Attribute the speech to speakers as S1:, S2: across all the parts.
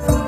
S1: Thank you.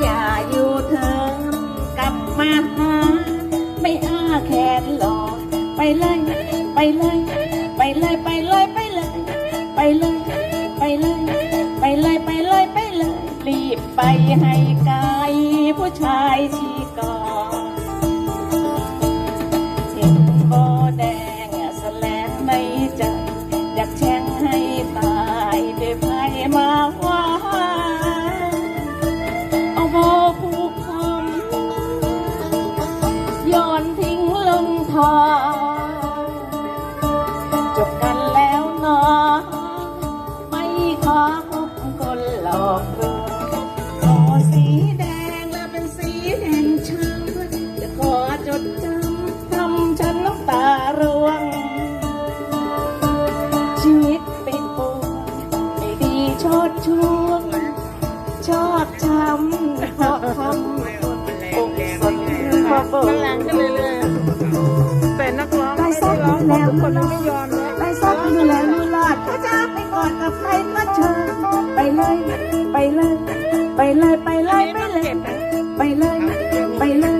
S1: อย่าอยู่เธอกลับมาหาไม่อ้าแขนหลอกไปเลย ไปเลย ไปเลยไปเลยไปเลย ไปเลย ไปเลย ไปเลยไปเลยไปเลย รีบไปให้ไกลผู้ชายชีกองเห็นโบแดงแสลบไม่ใจอยากแช่งให้ตายเด้ว ทางจบกันแล้วเนาะไม่ขอพบคนหลอกลวงขอสีแดงและเป็นสีแห่งช้ำจะขอจดจำทำฉันน้ำตาร่วง ชีวิตเป็นปวงไม่ดีชดช่วง ชอบช้ำเพราะทำอกสนเพราะโบ
S2: มันแรงขึ้นเรื่อย แลดทุกคน
S1: ดู
S2: ไม่ยอมเลย
S1: ได้ซักดูแลดูลาดถ้าจะไปกอดกับใครก็เชิญไปเลย ไปเลย ไปเลยไปเลยไปเลยไปเลยไปเลย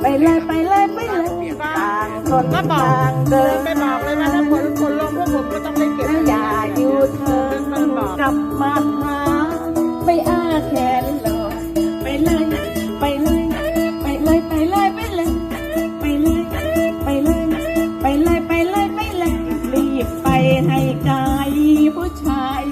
S1: ไปเลยไปเลยไปเลยต่างคน
S2: ก็บอก
S1: ต่างเดิ
S2: เดิน
S1: น
S2: ไปบอกเลยว่าถ้าคนคนลงพวกผมก็ต้องได้เก็บ
S1: แล้วอย่าอยู่เธอกลับมาหา ให้กายผู้ชาย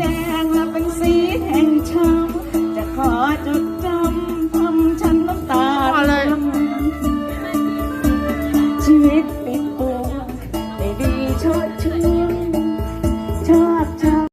S1: แดงและเป็นสีแห่งช้ำจะขอจดจำทำฉันน้ำตาพอเลย ชีวิต